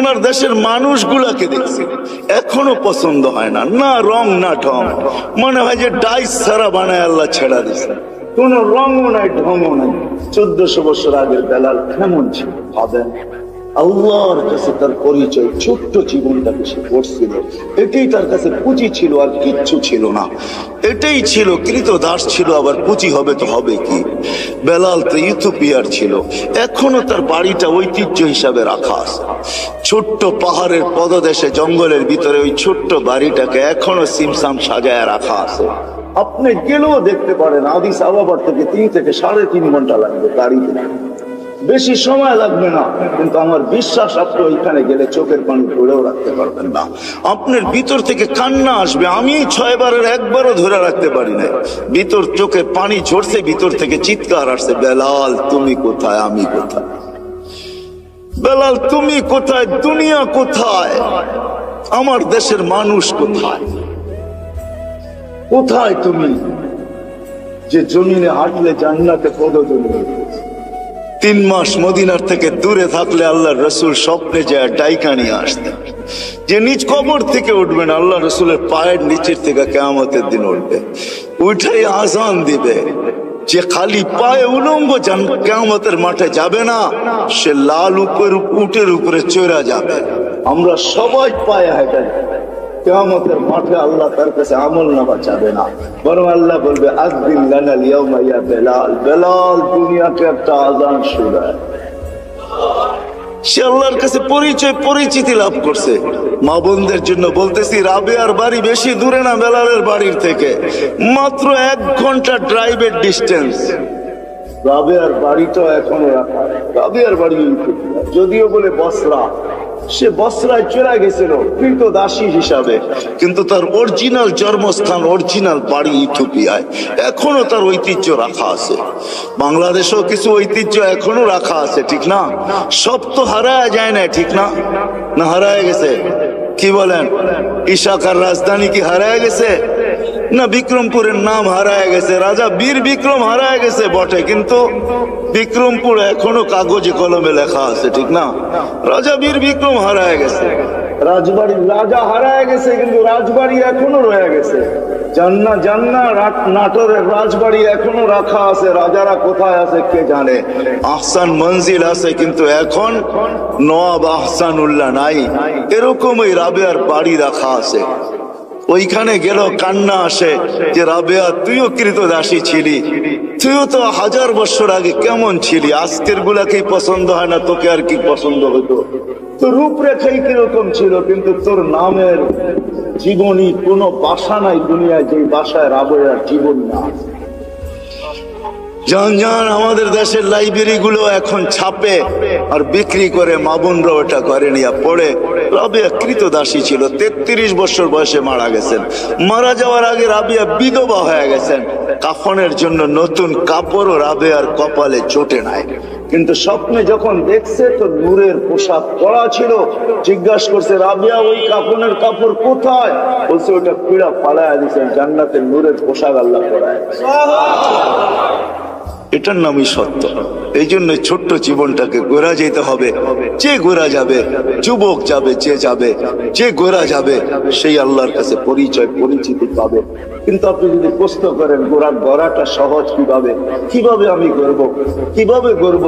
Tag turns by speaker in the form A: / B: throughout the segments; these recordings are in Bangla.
A: ওনার দেশের মানুষগুলাকে দেখছি। এখনও পছন্দ হয় না। না রং, না ঢং। মনে হয় যে ডাইস ছাড়া বানায় আল্লাহ ছেড়া দিছে কোন রঙও নাই, ঢংও নাই। চোদ্দশো বছর আগের বেলাল কেমন ছিল? ভাবেন? আল্লাহর কাছে তার পরিচয়, ছোট্ট জীবনটাকে সে করছিল। এটাই তার কাছে পুঁজি ছিল আর কিচ্ছু ছিল না। এটাই ছিল কৃত দাস ছিল, আবার পুঁজি হবে তো হবে কি? বেলাল তো ইথোপিয়ার ছিল। এখনও তার বাড়িটা ঐতিহ্য হিসাবে রাখা আছে। ছোট্ট পাহাড়ের পদদেশে, জঙ্গলের ভিতরে ওই ছোট্ট বাড়িটাকে এখনও সিমসাম সাজায় রাখা আছে। আপনি গেলেও দেখতে পারেন, আদিস আবাবার থেকে তিন থেকে সাড়ে তিন ঘণ্টা লাগবে গাড়িতে। বেশি সময় লাগবে না, কিন্তু আমার বিশ্বাস আপনি ওইখানে গেলে চোখের পানি ধরেও রাখতে পারবেন না। আপনার ভিতর থেকে কান্না আসবে, আমি ছয় বারের একবারও ধরে রাখতে পারি না ভিতর চোখে পানি ঝরছে, ভিতর থেকে চিৎকার আসছে, বেলাল, তুমি কোথায়? আমি কোথায়? বেলাল, তুমি কোথায়? দুনিয়া কোথায়? আমার দেশের মানুষ কোথায়? কোথায় তুমি? যে জমিনে হাঁটলে জান্নাতে পদজমি তিন মাস মদিনার থেকে দূরে থাকলে আল্লাহ রসুল স্বপ্নে যায় ডাইকা নিয়ে আসতেন যে নিজ কবর থেকে উঠবেন আল্লাহ রসুলের পায়ের নিচের থেকে কেয়ামতের দিন উঠবে। উঠাই আজান দিবে। যে খালি পায়ে উলঙ্গ কেয়ামতের মাঠে যাবে না, সে লাল উপর, উটের উপরে চড়া যাবে। আমরা সবাই পায়ে হেঁটে যাব। কেয়ামতের মাঠে আল্লাহ তার কাছে আমল নামা চাবে না। বরং আল্লাহ বলবে আজদিন লানাল বেলাল। বেলাল দুনিয়াকে একটা আজান শুনায় সে আল্লাহর কাছে পরিচয়, পরিচিতি লাভ করছে। মা বোনদের জন্য বলতেছি, রাবেয়ার বাড়ি বেশি দূরে না বেলালের বাড়ির থেকে। মাত্র এক ঘণ্টা ড্রাইভের ডিস্টেন্স রাবেয়ার বাড়িটাও এখনও রাখা। রাবেয়ার বাড়ি যদিও বলে বসরা। সে বসরায় চলে গেছিল কিন্তু দাসী হিসাবে। কিন্তু তার অরিজিনাল জন্মস্থান অরিজিনাল বাড়ি ইথোপিয়ায় এখনও তার ঐতিহ্য রাখা আছে। বাংলাদেশেও কিছু ঐতিহ্য এখনও রাখা আছে, ঠিক না? সব তো হারায় যায় না ঠিক না? না হারায় গেছে? কি বলেন? ইশাকার রাজধানী কি হারায় গেছে? না বিক্রমপুরের নাম হারায় গেছে। রাজা বীর বিক্রম হারায় গেছে বটে, কিন্তু বিক্রমপুর এখনও কাগজে কলমে লেখা আছে, ঠিক না? রাজা বীর বিক্রম হারায় গেছে। রাজবাড়ির রাজা হারায় গেছে, কিন্তু রাজবাড়ি এখনও রয়ে গেছে। জান্না জান্না নাটোরের রাজবাড়ি এখনও রাখা আছে, রাজারা কোথায় আছে কে জানে? আহসান মঞ্জিল আছে, কিন্তু এখন নবাব আহসান উল্লাহ নাই। এরকমই রাবেয়ার বাড়ি রাখা আছে। ওইখানে গেল, কান্না আসে যে, রাবেয়া, তুইও কৃত দাসী ছিলি। তুইও তো হাজার বছর আগে কেমন ছিলি? আজকের গুলাকেই পছন্দ হয় না? তোকে আর কি পছন্দ হতো তোর রূপরেখাই কীরকম ছিল, কিন্তু তোর নামের জীবনী কোনো বাসা নাই দুনিয়ায় যে বাসায় রাবেয়ার জীবন না জান জান, আমাদের দেশের লাইব্রেরি গুলো এখন ছাপে আর বিক্রি করে মাবুনরা ওটা করে নিয়ে পড়ে। রাবিয়া কৃতদাসী ছিল, তেত্রিশ বছর বয়সে মারা গেছেন। মারা যাওয়ার আগে রাবিয়া বিধবা হয়ে গেছেন। কাফনের জন্য নতুন কাপড়ও রাবিয়ার কপালে চোটে নাই। কিন্তু স্বপ্নে যখন দেখছে, তো নূরের পোশাক পরা ছিল। জিজ্ঞাসা করছে, রাবিয়া, ওই কাফনের কাপড় কোথায়? বলছে, ওটা পীড়া পালায় দিয়েছেন, জান্নাতের নূরের পোশাক আল্লাহ পরায় এটার নামই সত্য। এই জন্য ছোট্ট জীবনটাকে গোড়া যেতে হবে। যে গোড়া যাবে, যুবক যাবে, যে যাবে, যে গোড়া যাবে, সেই আল্লাহর কাছে পরিচয়, পরিচিতি পাবে। কিন্তু আপনি যদি প্রশ্ন করেন গোড়ার গড়াটা সহজ কীভাবে? কীভাবে আমি করব কীভাবে গর্ব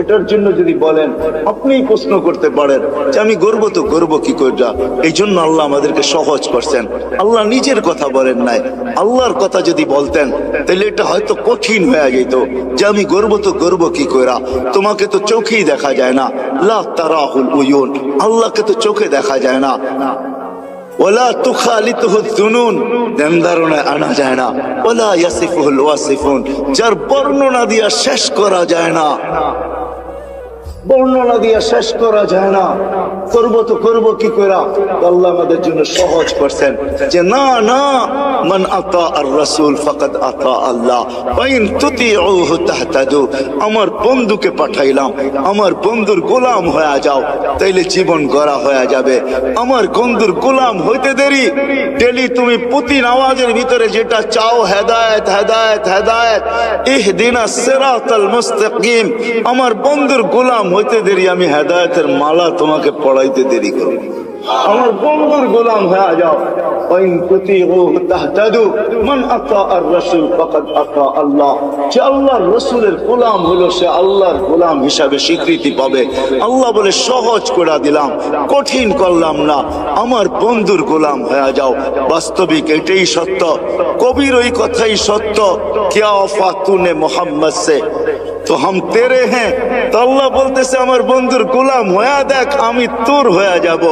A: এটার জন্য যদি বলেন, আপনিই প্রশ্ন করতে পারেন যে আমি গর্ব তো গর্ব কি করজা এই জন্য আল্লাহ আমাদেরকে সহজ করছেন। আল্লাহ নিজের কথা বলেন নাই। আল্লাহর কথা যদি বলতেন, তাহলে এটা হয়তো কঠিন হয়ে যেত যে আমি গর্ব তো গর্ব কি কইরা। তোমাকে তো চোখেই দেখা যায় না। লা তারাহুল আল্লাহকে তো চোখে দেখা যায় না। ওলা তুখালিতুহু জুনুন দেন আনা যায় না। ওলা ইয়াসিফুল ওয়াসিফুন, যার বর্ণনা দিয়া শেষ করা যায় না। বর্ণনা দিয়া শেষ করা যায় না। করব তো করব, কি করা আল্লাহ আমাদের জন্য সহজ করছেন যে, না না, মান আতা আর রাসূল ফাকাদ আতা আল্লাহ। আমার বন্ধুকে পাঠাইলাম। আমার বন্ধুর গোলাম হয়ে যাও। তাইলে জীবন গড়া হয়ে যাবে। আমার বন্ধুর গোলাম হইতে দেরি। ডেলি তুমি প্রতি নামাজের ভিতরে যেটা চাও, হেদায়েত হেদায়েত হেদায়েত। ইহদিনা সিরাতাল মুস্তাকিম। আমার বন্ধুর গোলাম হইতে দেরি। আমি হেদায়েতের মালা তোমাকে চড়াইতে দেরি করো। আমার বন্ধুর গোলাম হয়ে যাও। গোলাম হলো সে আল্লাহর গোলাম হিসাবে স্বীকৃতি পাবে। আল্লাহ বলে, সহজ করে দিলাম, কঠিন করলাম না। আমার বন্ধুর গোলাম হয়ে যাও। বাস্তবিক এটাই সত্য। কবির ওই কথাই সত্য। কেয়া ফাতুনে মোহাম্মদ সে। তো হাম তেরে হ্যাঁ। তো আল্লাহ বলতেছে, আমার বন্ধুর গোলাম, হয়া দেখ, আমি তোর হয়ে যাব।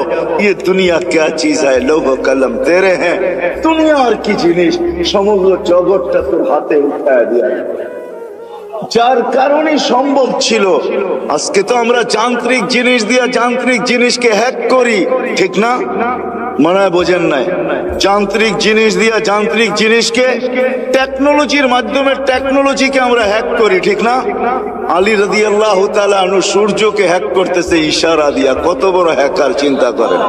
A: ইয়ে দুনিয়া কে চিজ হয় লৌহ কলম তেরে হ্যাঁ। দুনিয়া আর কি জিনিস, সমগ্র জগৎটা তোর হাতে উঠায় দিয়া যার কারণে সম্ভব ছিল, আজকে তো আমরা যান্ত্রিক জিনিস দিয়ে যান্ত্রিক জিনিসকে হ্যাক করি, ঠিক না? মনে হয় বোঝেন নাই। যান্ত্রিক জিনিস দিয়া যান্ত্রিক জিনিসকে টেকনোলজির মাধ্যমে টেকনোলজিকে আমরা হ্যাক করি, ঠিক না? আলী রাদি আল্লাহ আনু সূর্যকে হ্যাক করতেছে, ইশারা দিয়া। কত বড় হ্যাকার চিন্তা করেন।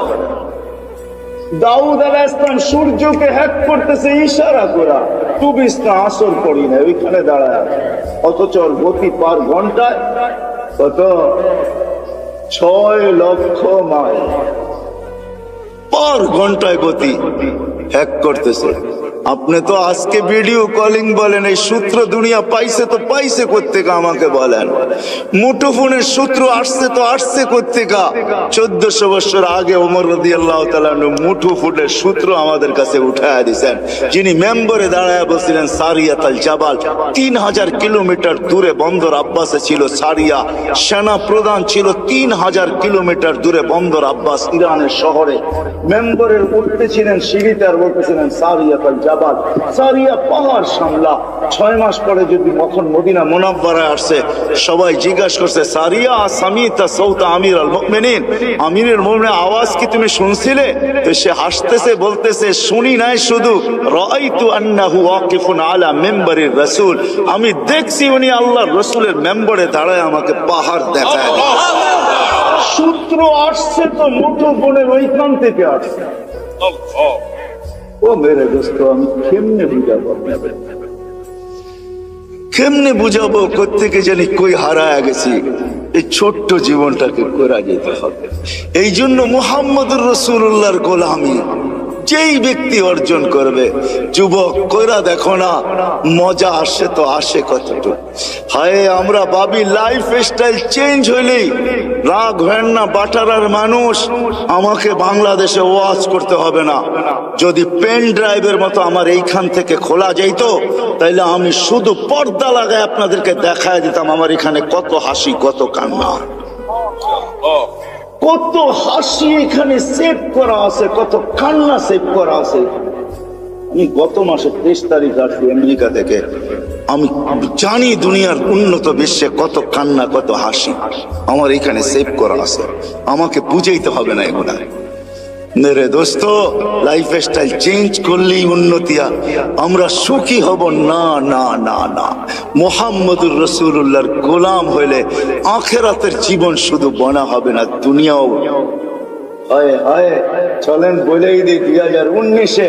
A: দাউদ আলাহ ইসলাম সূর্যকে হ্যাক করতেছে, ইশারা করা। চব্বিশ না আসর পড়ি না ওইখানে দাঁড়ায়। অথচ গতি পার ঘন্টায় কত? ছয় লক্ষ মাইল। পার ঘন্টায় গতি হ্যাক করতেছে। আপনি তো আজকে ভিডিও কলিং বলেন, এই সূত্র দুনিয়া পাইছে তো পাইছে কোথেকে আমাকে বলেন? মুঠোফোনের সূত্র আসছে তো আসছে কোথেকে চোদ্দশো বছর আগে ওমর রদি আল্লাহ মুঠোফোনের সূত্র আমাদের কাছে উঠায় দিছেন। যিনি মেম্বরে দাঁড়ায় বলছিলেন সারিয়া তাল জাবাল, তিন হাজার কিলোমিটার দূরে বন্দর আব্বাসে ছিল সারিয়া, সেনা প্রধান ছিল তিন হাজার কিলোমিটার দূরে বন্দর আব্বাস ইরানের শহরে। মেম্বরের উঠতে ছিলেন সিঁড়িতে আর বলতেছিলেন সারিয়া তাল জাবাল সারিয়া পাহাড় সামলা। ছয় মাস পরে যদি কখন মদিনা মোনাব্বারায় আসছে সবাই জিজ্ঞাসা করছে সারিয়া সামিতা সৌতা আমির আল মুমিনিন? আমিরের মুমিনের আওয়াজ কি তুমি শুনছিলে? তো সে হাসতেছে বলতেছে শুনি নাই শুধু। রাআইতু আন্নাহু ওয়াকিফুন আলা মিম্বারির রাসূল। আমি দেখছি উনি আল্লাহর রাসূলের মেম্বারে দাঁড়ায় আমাকে পাহাড় দেখায়। সূত্র আসছে তো মুঠোফোনের ওইখান থেকে আসছে। ও মেরে দোস্ত, আমি কেমনে বুঝাবো? কেমনে বুঝাবো কোথেকে জানি কই হারায় গেছি? এই ছোট্ট জীবনটাকে করা যেতে হবে। এই জন্য মোহাম্মদুর রসুল্লাহর গোলামি। যেই ব্যক্তি অর্জন করবে, যুবক, কইরা দেখো না, মজা আসে তো আসে কতটুকু। হায়, আমরা ভাবি লাইফ স্টাইল চেঞ্জ হইলেই রাগ হয় না বাটারার মানুষ আমাকে বাংলাদেশে ওয়াজ করতে হবে না। যদি পেন ড্রাইভের মতো আমার এইখান থেকে খোলা যাইত, তাইলে আমি শুধু পর্দা লাগায় আপনাদেরকে দেখায় দিতাম, আমার এখানে কত হাসি, কত কান্না। কত হাসি এখানে সেভ করা আছে, কত কান্না সেভ করা আছে। আমি গত মাসে তেইশ তারিখ আসছি আমেরিকা থেকে। আমি জানি দুনিয়ার উন্নত বিশ্বে কত কান্না, কত হাসি। আমার এখানে সেভ করা আছে। আমাকে বুঝাইতে হবে না এগুলা। মেরে দোস্ত লাইফ স্টাইল চেঞ্জ করলেই উন্নতিয়া আমরা সুখী হব। না না না না। মোহাম্মদুর রসুল্লাহর গোলাম হইলে আখেরাতের জীবন শুধু বনা হবে না, দুনিয়াও। হয় হয়, চলেন বলেই দিই, দুই হাজার উনিশে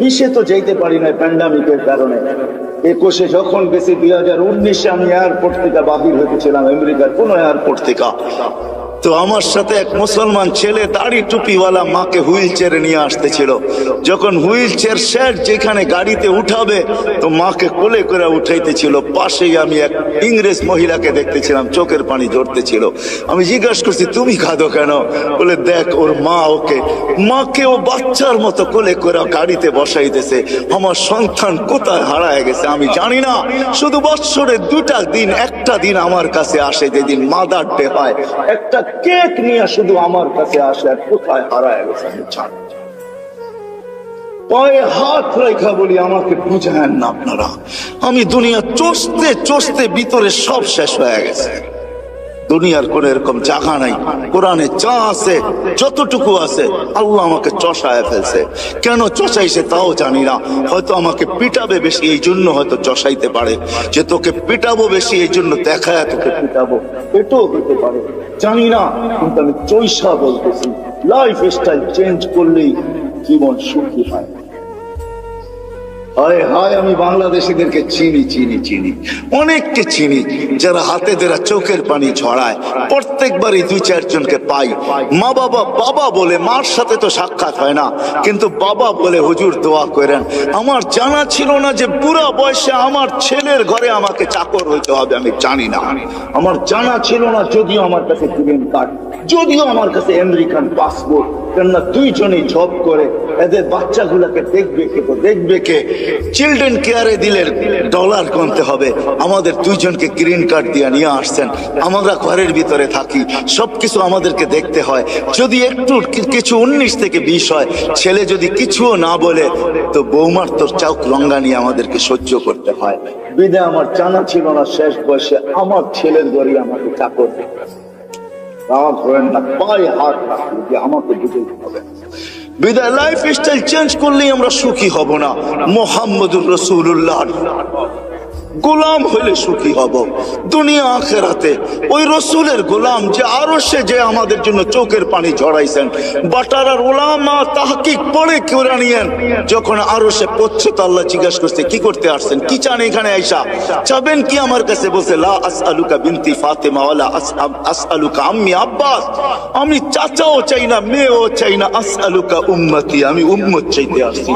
A: বিশে তো যেতে পারি না প্যান্ডামিকের কারণে। একুশে যখন গেছি, দুই হাজার উনিশে আমি এয়ারপোর্ট থেকে বাহির হতেছিলাম আমেরিকার কোন এয়ারপোর্ট থেকে। তো আমার সাথে এক মুসলমান ছেলে দাড়ি টুপিওয়ালা মাকে হুইল চেয়ারে নিয়ে আসতেছিল। যখন হুইল চেয়ার শেষ, যেখানে গাড়িতে উঠাবে, তো মাকে কোলে করে উঠাইতেছিল। পাশেই আমি এক ইংরেজ মহিলাকে দেখতেছিলাম, চোখের পানি ঝরতেছিল। আমি জিজ্ঞাসা করছি, তুমি খাদো কেন? বলে, দেখ, ওর মা ওকে, মাকে ও বাচ্চার মতো কোলে করে গাড়িতে বসাইতেছে। আমার সন্তান কোথায় হারায় গেছে আমি জানি না। শুধু বৎসরে দুটা দিন, একটা দিন আমার কাছে আসে, যেদিন মাদার ডে হয় একটা কেক নিয়ে শুধু আমার কাছে আসে কোথায় হারায় গেছে আমি জানি পায়ে হাত রেখা বলি, আমাকে বুঝায়েন না আপনারা। আমি দুনিয়া চষতে চষতে ভিতরে সব শেষ হয়ে গেছে। দুনিয়ার কোন এরকম জায়গা নাই। কোরআনে যা আছে, যতটুকু আছে, আল্লাহ আমাকে চষায় ফেলছে। কেন চষাইছে তাও জানি না। হয়তো আমাকে পিটাবে বেশি, এই জন্য হয়তো চষাইতে পারে। যে তোকে পিটাবো বেশি, এই জন্য দেখায় তোকে পিটাবো। এটাও হতে পারে। জানি না, কিন্তু আমি চৈসা বলতেছি। লাইফ স্টাইল চেঞ্জ করলেই জীবন সুখী হয়। হয় হয়, আমি বাংলাদেশিদেরকে চিনি চিনি চিনি। অনেককে চিনি, যারা হাতে দেরা চোখের পানি ছড়ায়। প্রত্যেকবারই দুই চারজনকে পাই। মা বাবা বাবা বলে মার সাথে তো সাক্ষাৎ হয় না। কিন্তু বাবা বলে হুজুর দোয়া করেন, আমার জানা ছিল না যে বুড়া বয়সে আমার ছেলের ঘরে আমাকে চাকর হইতে হবে, আমি জানি না। আমার জানা ছিল না যদিও আমার কাছে গ্রিন কার্ড যদিও আমার কাছে আমেরিকান পাসপোর্ট কেননা দুইজনেই জব করে, এদের বাচ্চাগুলোকে দেখবে কে তো দেখবে কে? চিলড্রেন কেয়ারে দিলে ডলার কমতে হবে। আমাদের দুইজনকে গ্রিন কার্ড দিয়ে নিয়ে আসছেন। আমরা ঘরের ভিতরে থাকি। সবকিছু আমাদেরকে দেখতে হয়। যদি একটু কিছু উনিশ থেকে বিশ হয়, ছেলে যদি কিছুও না বলে, তো বৌমার তোর চাউক রঙ্গানি আমাদেরকে সহ্য করতে হয়। বিদায় আমার জানা ছিল না শেষ বয়সে আমার ছেলের ঘরে আমাকে চাকর রাগ হবেন না, পায়ে হাত রাখলে যে আমাকে বুঝতে হবে। বিদায় লাইফ স্টাইল চেঞ্জ করলেই আমরা সুখী হব না। মোহাম্মদুর রসুল্লাহ গোলাম হইলে সুখী হব। দুনিয়া আখেরাতে ওই রসুলের গোলাম যে আরও সে যে আমাদের জন্য চোখের পানি ঝরাইছেন। বাটারার ওলামা তাহকিক পড়ে কেউরা নিয়েন। যখন আরও সে পড়ছে তো আল্লাহ জিজ্ঞাসা করছে, কি করতে আসছেন? কি চান এখানে আইসা? চাবেন কি আমার কাছে? বসে লা আসআলুকা বিনতি ফাতেমা ওয়ালা আস- আসআলুকা আম্মি আব্বাস। আমি চাচাও চাই না, মেয়েও চাই না, আসআলুকা উম্মতি। আমি উম্মত চাইতে আসছি।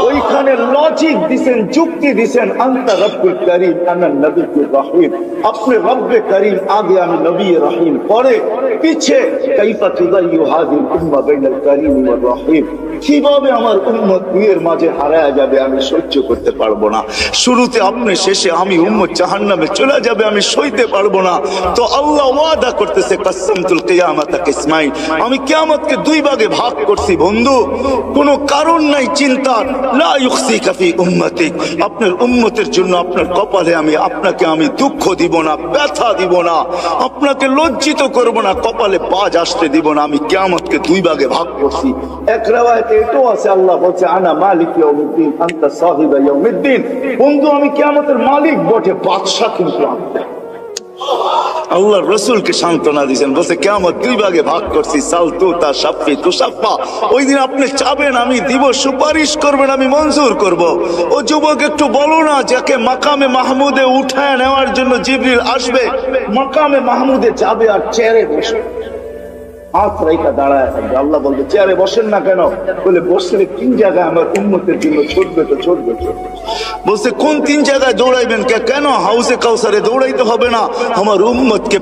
A: ওইখানে লজিক দিছেন, যুক্তি দিছেন, আন্তা রব্বুল کریم، انا نبی کے رحیم اپنے رب کریم آگیا میں نبی رحیم۔ پڑے پیچھے کئی پتہ یو حاضر امہ بین الکریم والرحیم۔ কীভাবে আমার উম্মত দুইয়ের মাঝে হারায় যাবে আমি সহ্য করতে পারব না? শুরুতে আপনি শেষে আমি উম্মত জাহান্নামে চলে যাবে আমি সইতে পারব না। তো আল্লাহ ওয়াদা করতেছে, কাসসামতুল কিয়ামাতা কিসমাইন। আমি কেয়ামতকে দুই ভাগে ভাগ করছি বন্ধু। কোনো কারণ নাই চিন্তার লা ইউখসিকা ফি উম্মতিক। আপনার উম্মতের জন্য আপনার কপালে আমি, আপনাকে আমি দুঃখ দিব না, ব্যথা দিব না। আপনাকে লজ্জিত করব না, কপালে বাজ আসতে দিব না। আমি কেয়ামতকে দুই ভাগে ভাগ করছি। এক এটাও আছে, আল্লাহ বলছে, আনা মালিক ইয়াউমিদ্দিন বন্ধু, আমি কিয়ামতের মালিক বটে বাদশা কিন্তু আল্লাহ রসুলকে সান্ত্বনা দিয়েছেন, বলছে কেমন দুই ভাগে ভাগ করছি সাল তু তা সাপ্পি তু সাপ্পা ওই দিন আপনি চাবেন, আমি দিব, সুপারিশ করবেন, আমি মঞ্জুর করব। ও যুবক, একটু বলো না, যাকে মাকামে মাহমুদে উঠায় নেওয়ার জন্য জিবরিল আসবে। মাকামে মাহমুদে যাবে আর চেয়ারে বসবে। দাঁড়ায় থাকবে আল্লাহ বলবে, চেয়ারে বসেন না কেন? বলে, বসলে তিন জায়গায় আমার জন্য তো বলছে, কোন তিন জায়গায় দৌড়াইবেন কেন হাউসে কাউসারে দৌড়াইতে হবে না? আমার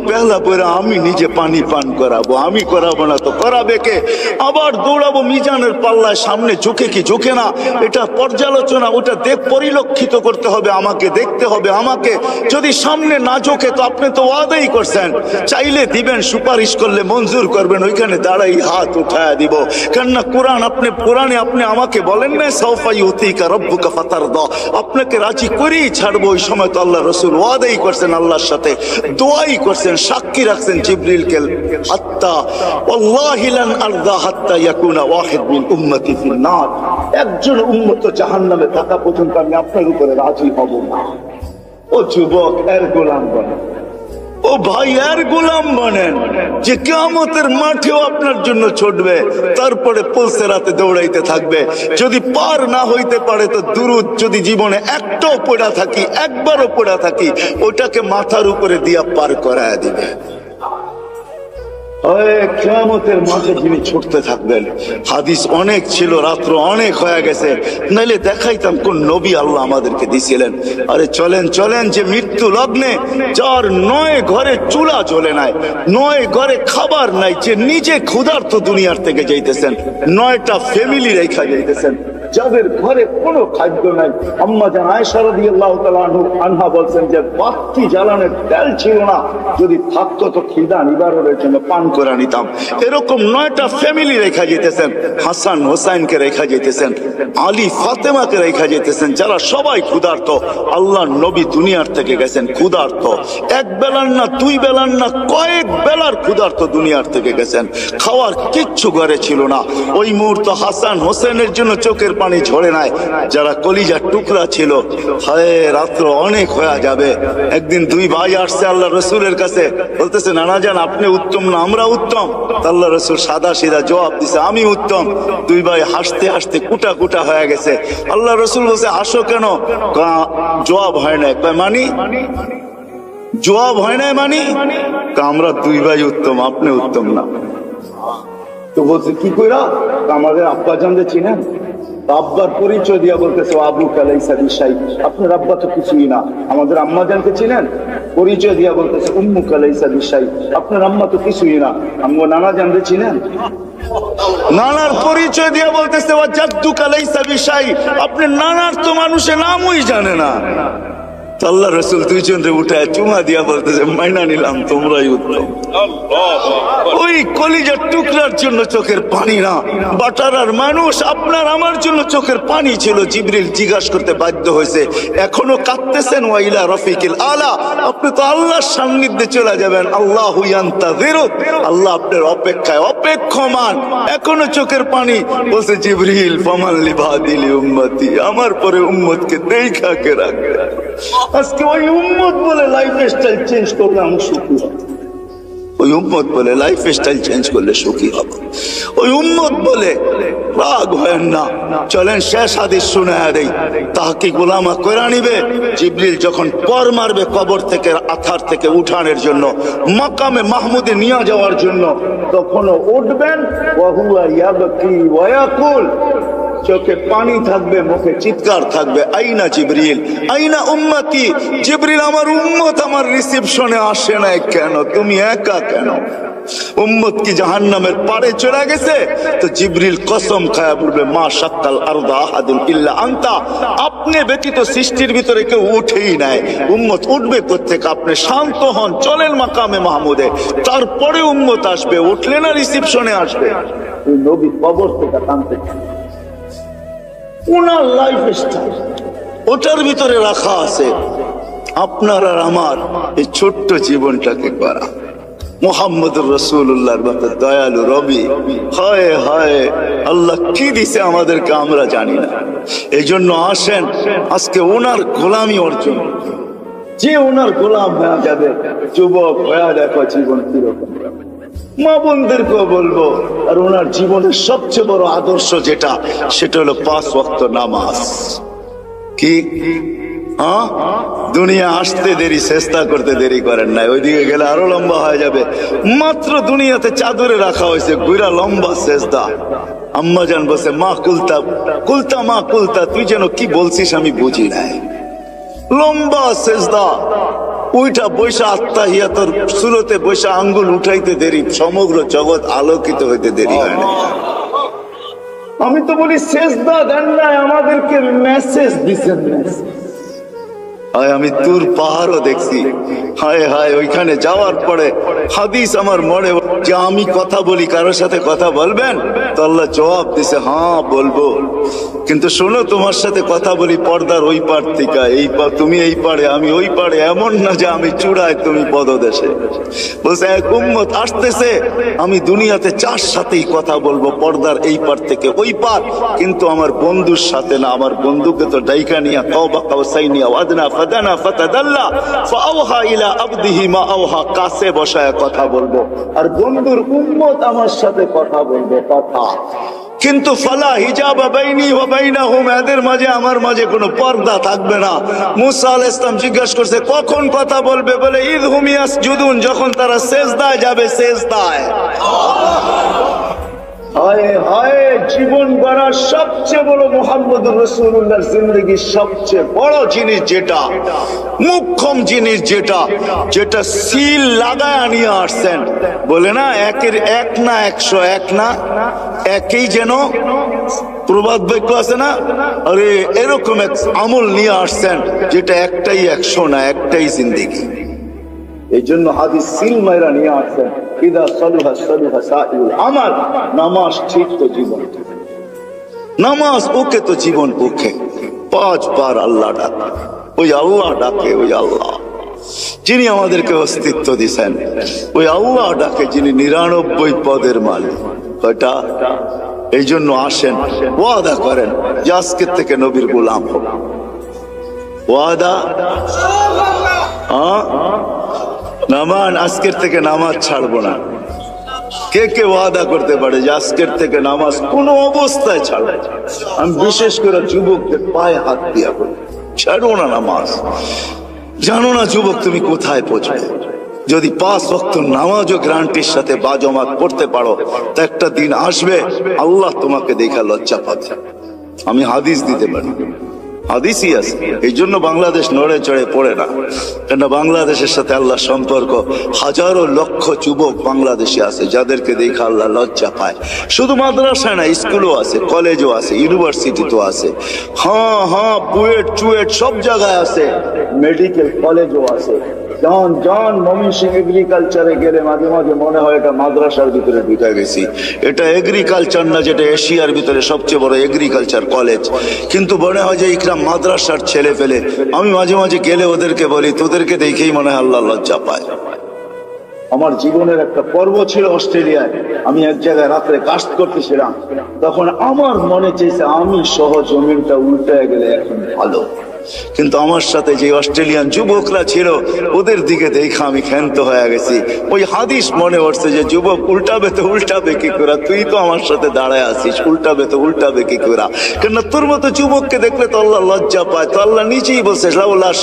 A: পেহলা আমি নিজে পানি পান করাবো, আমি করাবো না তো করাবে কে? আবার দৌড়াবো মিজানের পাল্লায়, সামনে ঝুঁকে কি ঝুঁকে না? এটা পর্যালোচনা, ওটা দেখ, পরিলক্ষিত করতে হবে, আমাকে দেখতে হবে, আমাকে। যদি সামনে না ঝোঁকে তো আপনি তো ওয়াদাই করছেন। চাইলে দিবেন, সুপারিশ করলে মঞ্জুর করবেন ওইখানে দাঁড়াই হাত উঠায় দিব। কেননা কোরআন আপনি, কোরআনে আপনি আমাকে বলেন না সৌফাই হতিকা রব্বুকা ফাতার দ আপনাকে রাজি করেই ছাড়বো ওই সময় তো আল্লাহ রসুল ওয়াদাই করছেন আল্লাহর সাথে, দোয়াই করছেন, সাক্ষী রাখছেন জিবরিলকে। হাত্তা ওয়াল্লাহি লান আরদা হাত্তা ইয়াকুনা ওয়াহিদ মিন উম্মতি নার একজন উম্মত জাহান্নামে থাকা পর্যন্ত আমি আপনার উপরে রাজি হব না। ও যুবক, এর গোলাম বনে ও ভাই, আর গোলাম বানেন যে কেমতের মাঠেও আপনার জন্য ছুটবে, তারপরে পলসে রাতে দৌড়াইতে থাকবে। যদি পার না হইতে পারে তো দুরুদ, যদি জীবনে একটাও পড়া থাকি, একবারও পড়া থাকি, ওটাকে মাথার উপরে দিয়া পার করায় দিবে। কেমতের মাঠে যিনি ছুটতে থাকবেন, হাদিস অনেক ছিল, রাত্র অনেক হয়ে গেছে, নাইলে দেখাইতাম কোন নবী আল্লাহ আমাদেরকে দিছিলেন। আরে চলেন চলেন যে মৃত্যু লগ্নে, যার নয় ঘরে চুলা জ্বলে নাই, নয় ঘরে খাবার নাই, যে নিজে ক্ষুধার্ত দুনিয়ার থেকে যাইতেছেন, নয়টা ফ্যামিলি রেখা যাইতেছেন। যাদের ঘরে কোনো খাদ্য নাই। আম্মা জান আয়েশা রাদিয়াল্লাহু তাআলা আনহু- আনহা বলছেন যে, বাতি জ্বালানোর তেল ছিল না। যদি থাকতো তো খিদা নিবারণের জন্য পান করে নিতাম। এরকম নয়টা ফ্যামিলি রেখা যেতেছেন। হাসান হোসাইনকে রেখা যেতেছেন। আলী ফাতেমাকে রেখা যেতেছেন, যারা সবাই ক্ষুধার্ত। আল্লাহ নবী দুনিয়ার থেকে গেছেন ক্ষুধার্ত। এক বেলার না দুই বেলার না কয়েক বেলার ক্ষুধার্ত দুনিয়ার থেকে গেছেন। খাওয়ার কিচ্ছু ঘরে ছিল না। ওই মুহূর্ত হাসান হোসেনের জন্য চোখের পানি পানি ঝরে নাই, যারা কলিজার টুকরা ছিল, হায়, রাত্র অনেক হয়ে যাবে। একদিন দুই ভাই আসছে আল্লাহ রসুলের কাছে, বলতেছে, নানা যান আপনি উত্তম না, আমরা উত্তম? আল্লাহ রসুল সাদা সিধা জবাব দিছে, আমি উত্তম। দুই ভাই হাসতে হাসতে কুটা কুটা হয়ে গেছে। আল্লাহ রসুল বলছে, আসো কেন? জবাব হয় না কয়, মানি? জবাব হয় না মানি? আমরা দুই ভাই উত্তম, আপনি উত্তম না। তো বলছে, কি কইরা? আমাদের আব্বা জানতে চিনেন? আব্বার পরিচয় দিয়া বলতেছে আবু কালাই সাদি সাই আপনার আব্বা তো কিছুই না। আমাদের আম্মা জানকে চিনেন? পরিচয় দিয়া বলতেছে, উম্মু কালাই সাদি সাই আপনার আম্মা তো কিছুই না। আম্মু নানা জানতে চিনেন? নানার পরিচয় দিয়া বলতেছে, ও জাদ্দু কালাই সাদি সাই আপনি নানার তো মানুষের নামই জানে না। আল্লাহ রসুল দুইজনরে উঠায় চুমা দিয়া বলতেছে মাইনা নিলাম তোমরাই উত্তম। ওই কলিজার টুকরার জন্য চোখের পানি না। বাটারার মানুষ আপনার আমার জন্য চোখের পানি ছিল জিবরিল জিজ্ঞাসা করতে বাধ্য হয়েছে। এখনও কাঁদতেছেন ওয়াইলা রফিকিল আলা। আপনি তো আল্লাহর সান্নিধ্যে চলে যাবেন। আল্লাহ হুয়ান্তা আল্লাহ আপনার অপেক্ষায় অপেক্ষমান। এখনও চোখের পানি। বলছে জিবরিল ফমাল্লি ভাদিলি উম্মতি? আমার পরে উম্মতকে দেখা কে রাখবে? আজকে ওই উম্মত বলে লাইফ স্টাইল চেঞ্জ করলে আমি সুখী ওই উম্মত বলে লাইফ স্টাইল চেঞ্জ করলে সুখী হব। ওই উম্মত বলে রাগ হয় না। চলেন শেষ শুনে দেই। তাহাকি গোলামা কইরা নিবে, জিবরিল যখন পর মারবে কবর থেকে, আথার থেকে উঠানের জন্য, মকামে মাহমুদে নিয়ে যাওয়ার জন্য, তখনও উঠবেন ওয়াহুয়া ইয়াবকি ওয়ায়াকুল চোখে পানি থাকবে, মুখে চিৎকার থাকবে। আইনা জিবরিল, আইনা উম্মতি। জিবরিল, আমার উম্মত আমার রিসেপশনে আসে না কেন? তুমি একা কেন? উম্মত কি জাহান্নামের পারে চলে গেছে? তো জিবরিল কসম খায়া বলবে, মা সাক্কাল আরদা আহাদুল ইল্লা আনতা। আপনি ব্যতীত সৃষ্টির ভিতরে কেউ উঠেই নাই। উম্মত উঠবে কোথেকে আপনি শান্ত হন, চলেন মাকামে মাহমুদে। তারপরে উম্মত আসবে, উঠলে না রিসেপশনে আসবে। নবী কবর থেকে টানতে ওনার লাইফ স্টাইল ওটার ভিতরে রাখা আছে, আপনার আর আমার এই ছোট্ট জীবনটাকে করা। মোহাম্মদুর রসুল্লাহর মতো দয়ালু রবি, হায় হায়, আল্লাহ কি দিছে আমাদেরকে আমরা জানি না। এই জন্য আসেন, আজকে ওনার গোলামি অর্জন। যে ওনার গোলাম হয়ে যাবে, যুবক হয়ে দেখো জীবন কীরকম মা বোনদেরকেও বলব, আর ওনার জীবনের সবচেয়ে বড় আদর্শ যেটা, সেটা হলো পাঁচ ওয়াক্ত নামাজ। কি? হ্যাঁ? দুনিয়া আসতে দেরি, চেষ্টা করতে দেরি করেন নাই। ওইদিকে গেলে আরও লম্বা হয়ে যাবে। মাত্র দুনিয়াতে চাদরে রাখা হয়েছে, গুইরা লম্বা চেষ্টা। আম্মা জান বসে মা কুলতা কুলতা, মা কুলতা, তুই যেন কি বলছিস আমি বুঝি নাই। লম্বা সেজদা ওইটা বৈশা আত্মা হিয়া তোর সুরতে বৈশা আঙ্গুল উঠাইতে দেরি, সমগ্র জগৎ আলোকিত হইতে দেরি হয় না। আমি তো বলি, সেজদা দেন নাই, আমাদেরকে মেসেজ দিছেন হায় আমি তোর পাহাড়ও দেখছি। হায় হায়, ওইখানে যাওয়ার পরে হাদিস আমার মনে যে আমি কথা বলি, কারোর সাথে কথা বলবেন? তো আল্লাহ জবাব দিছে হ্যাঁ বলব। কিন্তু শোনো, তোমার সাথে কথা বলি পর্দার ওই পার থেকে। এই পা তুমি এই পারে, আমি ওই পারে। এমন না যে আমি চূড়ায়, তুমি পদদেশে। বলছে, এক উম্মত আসতেছে, আমি দুনিয়াতে চার সাথেই কথা বলব, পর্দার এই পার থেকে ওই পার। কিন্তু আমার বন্ধুর সাথে না, আমার বন্ধুকে তো ডাইকা নিয়া কওবা কাউসাইনিয়া ওয়াদনা ফাদানা ফাতাদাল্লা ফাআওহা ইলা আবদিহি মা আওহা কাছে বসায় কথা বলব। আর বন্ধুর উম্মত আমার সাথে কথা বলবে, কথা। কিন্তু ফালা হিজাব বাইনি ওয়া বাইনাহুম, এদের মাঝে আমার মাঝে কোনো পর্দা থাকবে না। মুসা আলাইহিস ইসলাম জিজ্ঞাসা করছে, কখন কথা বলবে? বলে ঈদ হুমিয়াস জুদুন যখন তারা সেজদায় যাবে, সেজদায়। হায় হায়, জীবন গড়ার সবচেয়ে বড় মোহাম্মদ রসুল্লাহর জিন্দগির সবচেয়ে বড় জিনিস যেটা, মুখ্যম জিনিস যেটা যেটা সিল লাগায় নিয়ে আসছেন। বলে না, একের এক না, একশো এক না, একই যেন প্রবাদ বাক্য আছে না? আরে, এরকম এক আমল নিয়ে আসছেন, যেটা একটাই একশো না একটাই জিন্দিগি। এই জন্য হাদিস সিল মাইরা নিয়ে আসছেন। আমার নামাজ ঠিক তো জীবন নামাজ ওকে তো জীবন ওকে পাঁচ বার আল্লাহ ডাকে। ওই আল্লাহ ডাকে, ওই আল্লাহ। যিনি আমাদেরকে অস্তিত্ব দিছেন, ওই আল্লাহ ডাকে যিনি নিরানব্বই পদের মালিক। কয়টা? এই জন্য আসেন, ওয়াদা করেন যে আজকের থেকে নবীর গোলাম ওয়াদা? হ্যাঁ? নামান আজকের থেকে নামাজ ছাড়বো না। কে কে ওয়াদা করতে পারে যে আজকের থেকে নামাজ কোনো অবস্থায় ছাড়বো? আমি বিশেষ করে যুবকদের পায়ে হাত দিয়া বলি, ছাড়বো না নামাজ। জানো না যুবক, তুমি কোথায় পৌঁছবে? যদি পাঁচ ভক্ত নামাজও গ্রান্টির সাথে বাজমাত করতে পারো, তো একটা দিন আসবে, আল্লাহ তোমাকে দেখা লজ্জা পাবে। আমি হাদিস দিতে পারি। আছে এই জন্য বাংলাদেশ নড়ে চড়ে পড়ে না। কেন বাংলাদেশের সাথে আল্লাহ সম্পর্ক, হাজারো লক্ষ যুবক বাংলাদেশে আছে, যাদেরকে দেখে আল্লাহ লজ্জা পায়। শুধু মাদ্রাসায় না, স্কুলও আছে, কলেজও আছে ইউনিভার্সিটি তো আছে। হ্যাঁ হ্যাঁ বুয়েট, চুয়েট, সব জায়গায় আছে, মেডিকেল কলেজও আছে। জন জন, মমিন সিং এগ্রিকালচারে গেলে মাঝে মাঝে মনে হয় এটা মাদ্রাসার ভিতরে ঢুকে গেছি। এটা এগ্রিকালচার না, যেটা এশিয়ার ভিতরে সবচেয়ে বড় এগ্রিকালচার কলেজ কিন্তু মনে হয় যে ইকরাম মাদ্রাসার ছেলে ফেলে আমি মাঝে মাঝে গেলে ওদেরকে বলি, তোদেরকে দেখেই মনে হয় আল্লাহ লজ্জা পায়। আমার জীবনের একটা পর্ব ছিল অস্ট্রেলিয়ায়। আমি এক জায়গায় রাত্রে কাস্ট করতেছিলাম। তখন আমার মনে চেয়েছে, আমি সহ জমিনটা উল্টে গেলে এখন ভালো। কিন্তু আমার সাথে যে অস্ট্রেলিয়ান যুবকরা ছিল, ওদের দিকে দেখে আমি ক্ষান্ত হয়ে গেছি। ওই হাদিস মনে পড়ছে যে, যুবক, উল্টাবে তো উল্টাবে কি করে? তুই তো আমার সাথে দাঁড়ায় আছিস, উল্টাবে তো উল্টাবে কি করে? কেন তোর মতো যুবককে দেখলে তো আল্লাহ লজ্জা পায়। তো আল্লাহ নিজেই বলছে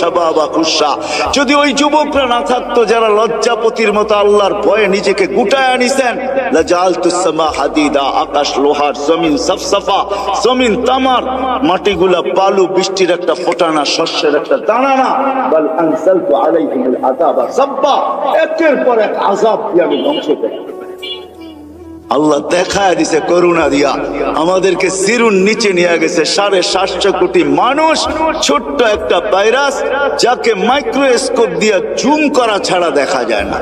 A: সাবা বা খুশা যদি ওই যুবকরা না থাকতো, যারা লজ্জাপতির মতো আল্লাহর ভয়ে নিজেকে গুটায় আনিছেন লাজালতুসসামা হাদিদা, আকাশ লোহার, জমিন সফসফা, জমিন তামার, মাটিগুলা বালু বৃষ্টির একটা ফোঁটা না, শস্যের একটা দানা না। বল আনসালতু আলাইহিমুল আযাবা সাব্বা একের পর এক আযাব দিয়ে আমি ধ্বংস করি আল্লাহ দেখায় দিছে করুণা দিয়া। আমাদেরকে সিরুন নিচে নিয়ে গেছে সাড়ে সাতশো কোটি মানুষ, ছোট্ট একটা ভাইরাস যাকে মাইক্রোস্কোপ দিয়ে জুম করা ছাড়া দেখা যায় না।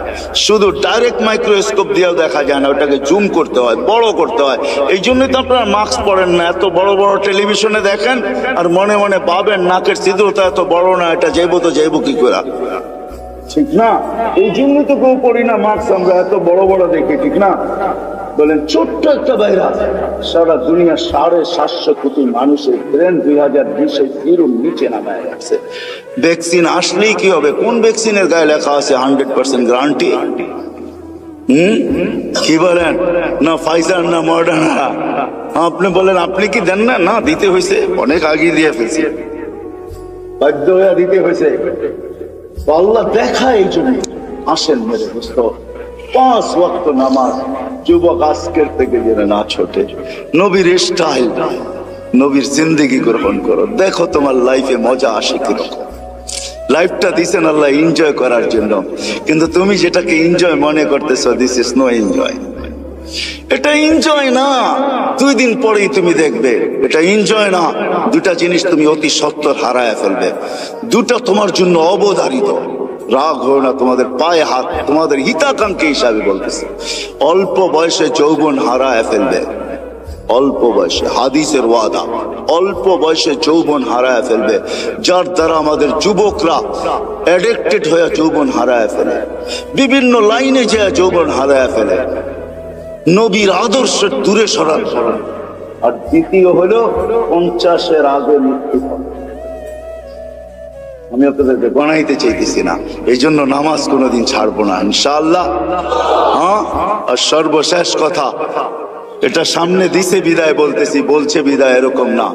A: শুধু ডাইরেক্ট মাইক্রোস্কোপ দিয়েও দেখা যায় না, ওটাকে জুম করতে হয়, বড় করতে হয়। এই জন্যই তো আপনারা মাস্ক পরেন না, এত বড় বড় টেলিভিশনে দেখেন আর মনে মনে ভাবেন নাকের ছিদ্রটা এত বড় না, এটা যাইবো তো যাইবো কি করে? ঠিক না? এই জন্য তো কেউ করি না মাস্ক, আমরা এত বড় বড় দেখি, ঠিক না? বলেন, ছোট্ট একটা ভাইরাস সারা দুনিয়া সাড়ে সাতশো কোটি মানুষের ব্রেন দুই হাজার বিশে জিরোর নিচে নামায় রাখছে। ভ্যাকসিন আসলেই কি হবে? কোন ভ্যাকসিনের গায়ে লেখা আছে হান্ড্রেড পার্সেন্ট গ্যারান্টি কি বলেন? না ফাইজার না মডার্না আপনি বলেন, আপনি কি দেন না? না, দিতে হয়েছে। অনেক আগে দিয়ে ফেলছে। বাধ্য হয়ে দিতে হয়েছে। আল্লাহ দেখা এই জন্য। আসেন মেরে দোস্ত পাঁচ ওয়াক্ত নামাজ যুবক আজকের থেকে যেন না ছোটে। নবীর স্টাইল নবীর জিন্দগি গ্রহণ করো। দেখো তোমার লাইফে মজা আসে কীরকম। লাইফটা দিছেন আল্লাহ এনজয় করার জন্য। কিন্তু তুমি যেটাকে এনজয় মনে করতেছো দিস ইস নো এনজয় এটা এনজয় না। দুই দিন পরেই তুমি দেখবে, এটা এনজয় না। দুটা জিনিস তুমি অতি সত্তর হারায় ফেলবে। দুটা তোমার জন্য অবধারিত। রাগ হয় না, তোমাদের পায়ে হাত, তোমাদের হিতাকাঙ্ক্ষী হিসাবে বলতেছে। অল্প বয়সে যৌবন হারায় ফেলবে। অল্প বয়সে, হাদিসের ওয়াদা, অল্প বয়সে যৌবন হারায় ফেলবে। যার দ্বারা আমাদের যুবকরা অ্যাডিক্টেড হয়ে যৌবন হারায় ফেলে। বিভিন্ন লাইনে যে যৌবন হারায় ফেলে। নবীর আদর্শের দূরে সরান। আর দ্বিতীয় হলো পঞ্চাশের আগে মৃত্যু। আমি আপনাদেরকে গণাইতে চাইতেছি না। এই জন্য নামাজ কোনোদিন ছাড়বো না, ইনশাআল্লাহ। হ্যাঁ? আর সর্বশেষ কথা, এটা সামনে দিছে বিদায় বলতেছি, বলছে বিদায় এরকম না।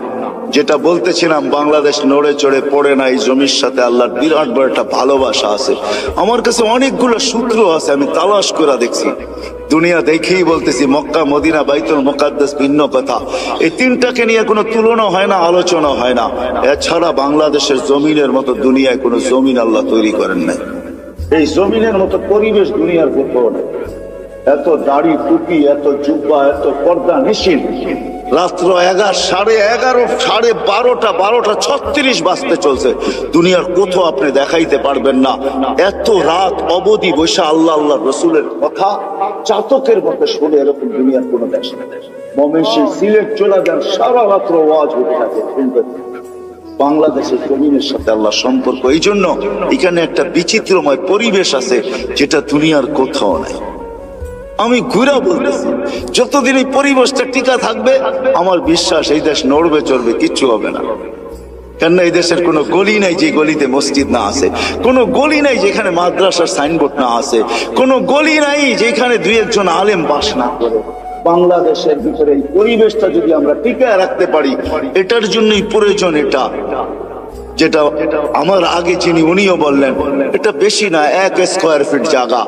A: যেটা বলতেছিলাম, বাংলাদেশ নড়ে চড়ে পড়ে না, এই জমির সাথে আল্লাহর বিরাট বড় একটা ভালোবাসা আছে। আমার কাছে অনেকগুলো সূত্র আছে, আমি তালাশ করে দেখছি। দুনিয়া দেখেই বলতেছি, মক্কা, মদিনা, বাইতুল মোকাদ্দাস ভিন্ন কথা। এই তিনটাকে নিয়ে কোনো তুলনা হয় না, আলোচনা হয় না। এছাড়া বাংলাদেশের জমিনের মতো দুনিয়ায় কোনো জমিন আল্লাহ তৈরি করেন নাই। এই জমিনের মতো পরিবেশ দুনিয়ার কোথাও নেই। এত দাড়ি টুপি, এত জুব্বা, এত পর্দা নিশিন রাত্র এগারো, সাড়ে এগারো, সাড়ে বারোটা বারোটা ছত্রিশ বাজতে চলছে। দুনিয়ার কোথাও আপনি দেখাইতে পারবেন না। এত রাত অবধি বসে আল্লাহ আল্লাহ রসুলের কথা চাতকের মতো শুনে এরকম দুনিয়ার কোনো দেশ মমেশি সিলেট চলে যান, সারা রাত্র ওয়াজ হতে থাকে। বাংলাদেশের জমিনের সাথে আল্লাহ সম্পর্ক এই জন্য এখানে একটা বিচিত্রময় পরিবেশ আছে, যেটা দুনিয়ার কোথাও নাই। আমি ঘুরা বলতেছি, যতদিন এই পরিবেশটা টিকা থাকবে, আমার বিশ্বাস এই দেশ নড়বে, চড়বে, কিচ্ছু হবে না। কেননা এই দেশের কোনো গলি নাই যে গলিতে মসজিদ না আছে, কোনো গলি নাই যেখানে মাদ্রাসার সাইনবোর্ড না আছে, কোনো গলি নাই যেখানে দুই একজন আলেম বাস না করে। বাংলাদেশের ভিতরে এই পরিবেশটা যদি আমরা টিকায় রাখতে পারি, এটার জন্যই প্রয়োজন এটা। যেটা আমার আগে যিনি উনিও বললেন, এটা বেশি না, এক স্কোয়ার ফিট জায়গা।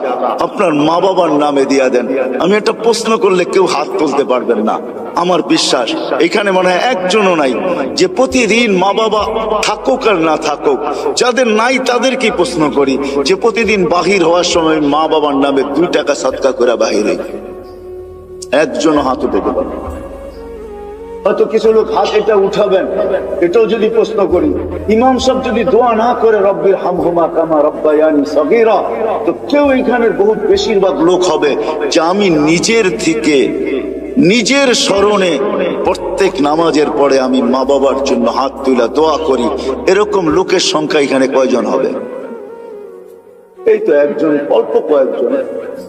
A: আপনার মা বাবার নামে দিয়া দেন। আমি একটা প্রশ্ন করলে কেউ হাত তুলতে পারবেন না। আমার বিশ্বাস, এখানে মনে হয় একজনও নাই যে প্রতিদিন মা বাবা থাকুক আর না থাকুক, যাদের নাই তাদেরকেই প্রশ্ন করি যে প্রতিদিন বাহির হওয়ার সময় মা বাবার নামে দুই টাকা সৎকা করে বাহিরে একজনও হাত উঠে পারবে না। হয়তো কিছু লোক হাত এটা উঠাবেন। এটাও যদি প্রশ্ন করি, ইমাম সাহেব যদি দোয়া না করে রব্বির হামহুমা কামা রব্বায়ানি সগীরা তো কেউ এখানের বহুত বেশিরভাগ লোক হবে যে আমি নিজের থেকে, নিজের স্মরণে প্রত্যেক নামাজের পরে আমি মা বাবার জন্য হাত তুলে দোয়া করি। এরকম লোকের সংখ্যা এখানে কয়জন হবে? এই তো একজন, অল্প কয়েকজন,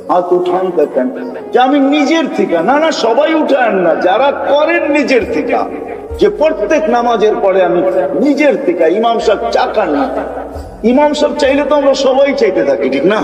A: হাত উঠান দেখেন। যে আমি নিজের থেকে, না না, সবাই উঠান না, যারা করেন নিজের থেকে। যে প্রত্যেক নামাজের পরে আমি নিজের থেকে, ইমাম সাহেব চাকান না। ইমাম সাহেব চাইলে তো আমরা সবাই চাইতে থাকি, ঠিক না?